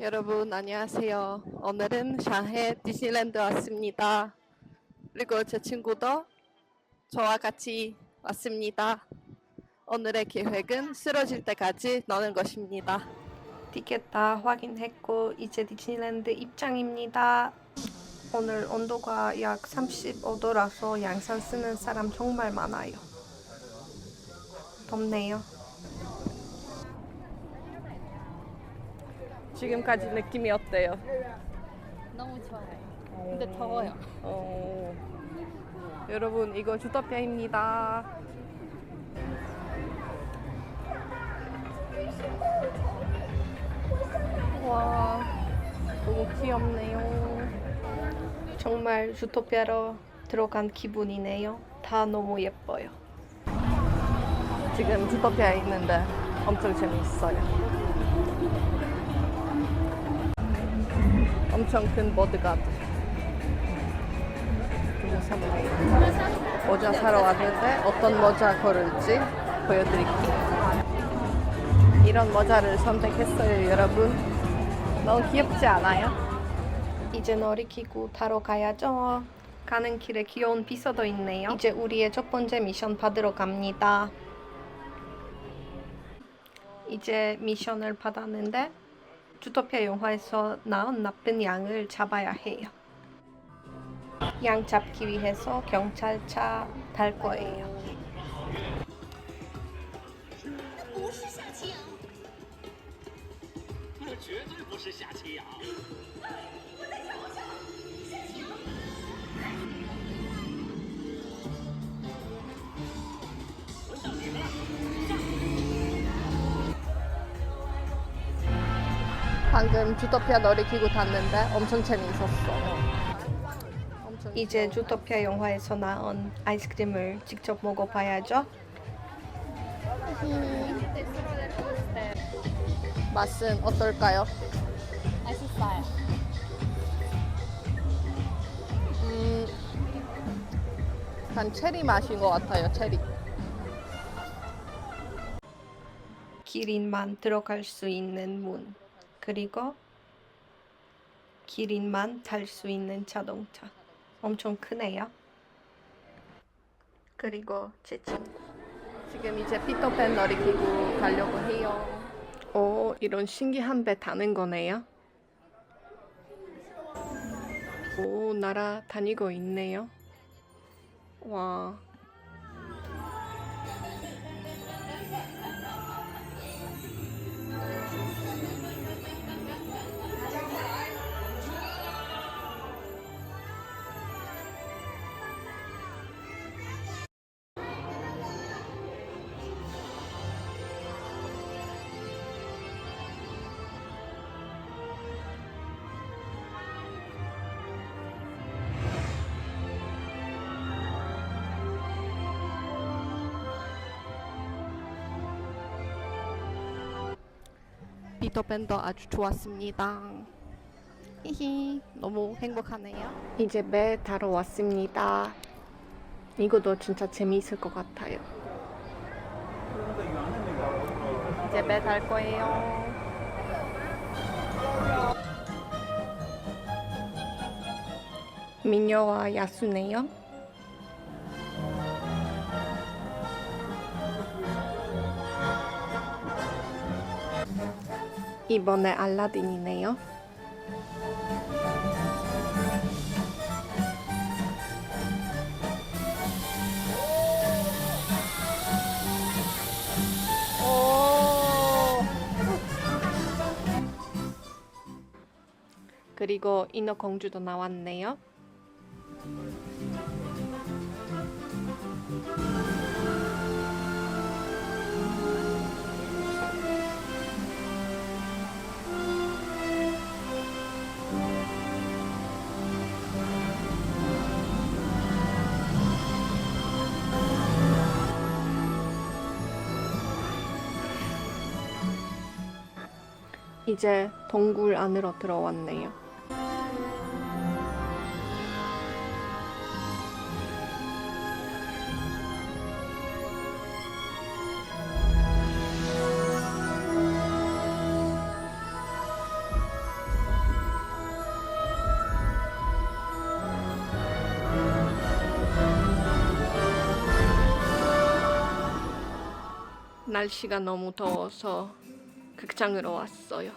여러분 안녕하세요. 오늘은 샹해 디즈니랜드 왔습니다. 그리고 제 친구도 저와 같이 왔습니다. 오늘의 계획은 쓰러질 때까지 노는 것입니다. 티켓 다 확인했고 이제 디즈니랜드 입장입니다. 오늘 온도가 약 35도라서 양산 쓰는 사람 정말 많아요. 덥네요. 지금까지 느낌이 어때요? 너무 좋아요. 근데 더워요. 어, 여러분 이거 주토피아입니다. 와 너무 귀엽네요. 정말 주토피아로 들어간 기분이네요. 다 너무 예뻐요. 지금 주토피아에 있는데 엄청 재밌어요. 엄청 큰 보드가드. 모자 사러 왔는데 어떤 모자 고를지 보여드릴게요. 이런 모자를 선택했어요, 여러분. 너무 귀엽지 않아요? 이제 놀이기구 타러 가야죠. 가는 길에 귀여운 비서도 있네요. 이제 우리의 첫 번째 미션 받으러 갑니다. 이제 미션을 받았는데 주토피아 영화에서 나온 나쁜 양을 잡아야 해요. 양 잡기 위해서 경찰차 탈 거예요. 방금 주토피아 놀이기구 탔는데 엄청 재밌었어. 이제 주토피아 영화에서 나온 아이스크림을 직접 먹어봐야죠. 맛은 어떨까요? 맛있어요. 음, 한 체리 맛인 것 같아요. 체리. 기린만 들어갈 수 있는 문 그리고 기린만 탈 수 있는 자동차 엄청 크네요. 그리고 제 친구 지금 이제 피터팬 놀이기구 가려고 해요. 오 이런 신기한 배 타는 거네요. 오 날아 다니고 있네요. 와. 피터팬도 아주 좋았습니다. 히히, 너무 행복하네요. 이제 배 타러 왔습니다. 이것도 진짜 재미있을 것 같아요. 이제 배탈 거예요. 미녀와 야수네요. 이번에 알라딘이네요. 오. 그리고 인어공주도 나왔네요. 이제 동굴 안으로 들어왔네요. 날씨가 너무 더워서 극장으로 왔어요.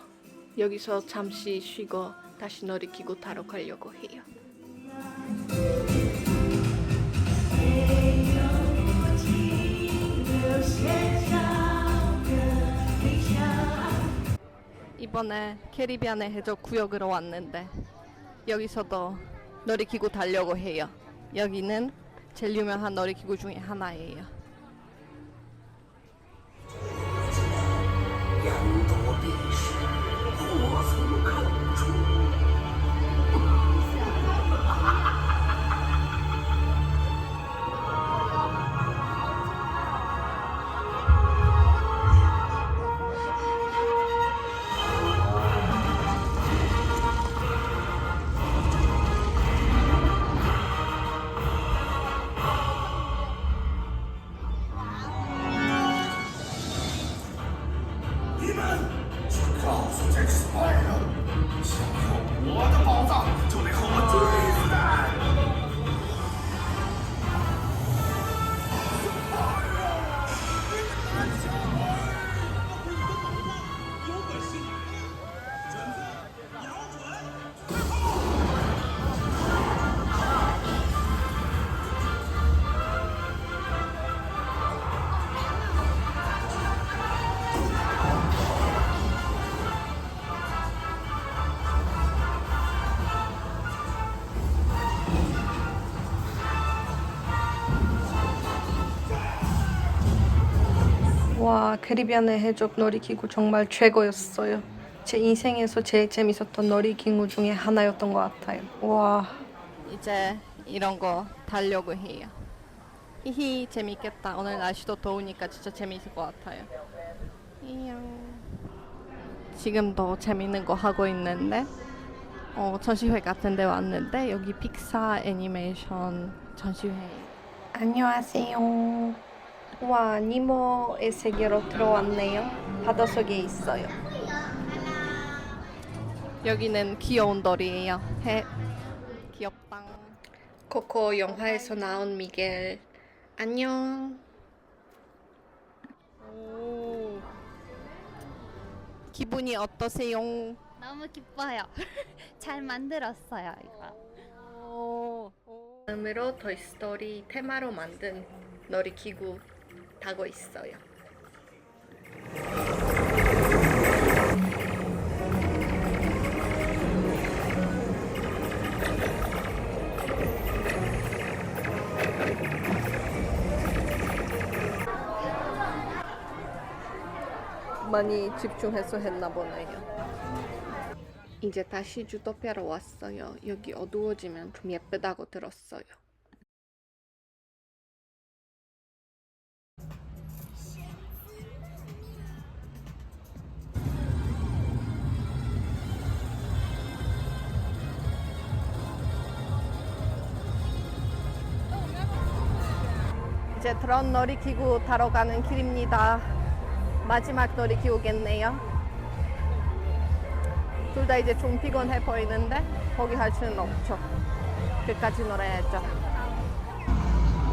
여기서 잠시 쉬고 다시 놀이기구 타러 가려고 해요. 이번에 캐리비안의 해적 구역으로 왔는데 여기서도 놀이기구 타려고 해요. 여기는 제일 유명한 놀이기구 중에 하나예요. 캐리비안의 해적 놀이기구 정말 최고였어요. 제 인생에서 제일 재밌었던 놀이기구 중에 하나였던 것 같아요. 와 이제 이런 거 타려고 해요. 히히 재밌겠다. 오늘 날씨도 더우니까 진짜 재밌을 것 같아요. 이양. 지금도 재밌는 거 하고 있는데 어, 전시회 같은 데 왔는데 여기 픽사 애니메이션 전시회. 안녕하세요. 와 니모의 세계로 들어왔네요. 바닷속에 있어요. 여기는 귀여운 돌이에요. 해 귀엽당. 코코 영화에서 나온 미겔. 안녕. 오. 기분이 어떠세요? 너무 기뻐요. 잘 만들었어요, 이거. 다음으로 토이스토리 테마로 만든 놀이기구 타고 있어요. 많이 집중해서 했나 보네요. 이제 다시 주토피아로 왔어요. 여기 어두워지면 좀 예쁘다고 들었어요. 이제 드론 놀이기구 타러 가는 길입니다. 마지막 놀이기구겠네요. 둘 다 이제 좀 피곤해 보이는데 거기 할 수는 없죠. 끝까지 놀아야죠.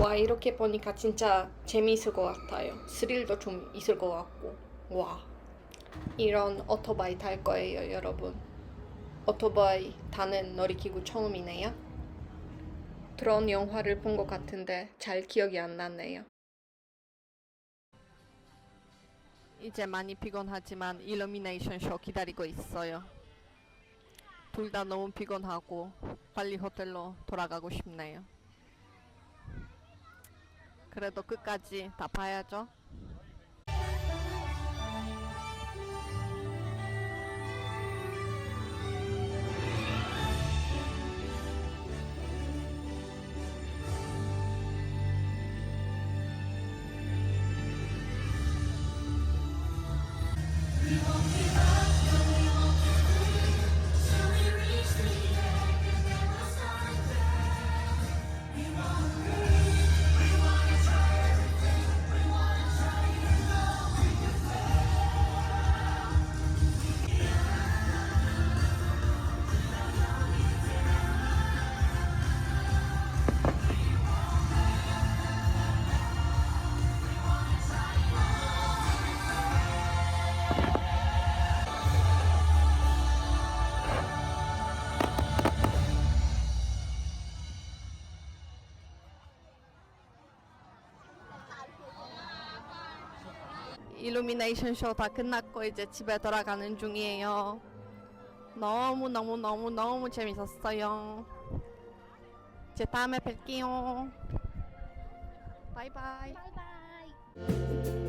와 이렇게 보니까 진짜 재미있을 것 같아요. 스릴도 좀 있을 것 같고 와 이런 오토바이 탈 거예요 여러분. 오토바이 타는 놀이기구 처음이네요. 드론 영화를 본 것 같은데 잘 기억이 안 나네요. 이제 많이 피곤하지만 일루미네이션 쇼 기다리고 있어요. 둘 다 너무 피곤하고 빨리 호텔로 돌아가고 싶네요. 그래도 끝까지 다 봐야죠. 일루미네이션 쇼 다 끝났고 이제 집에 돌아가는 중이에요. 너무 너무 너무 너무 재밌었어요. 이제 다음에 뵐게요. 바이바이. 바이바이.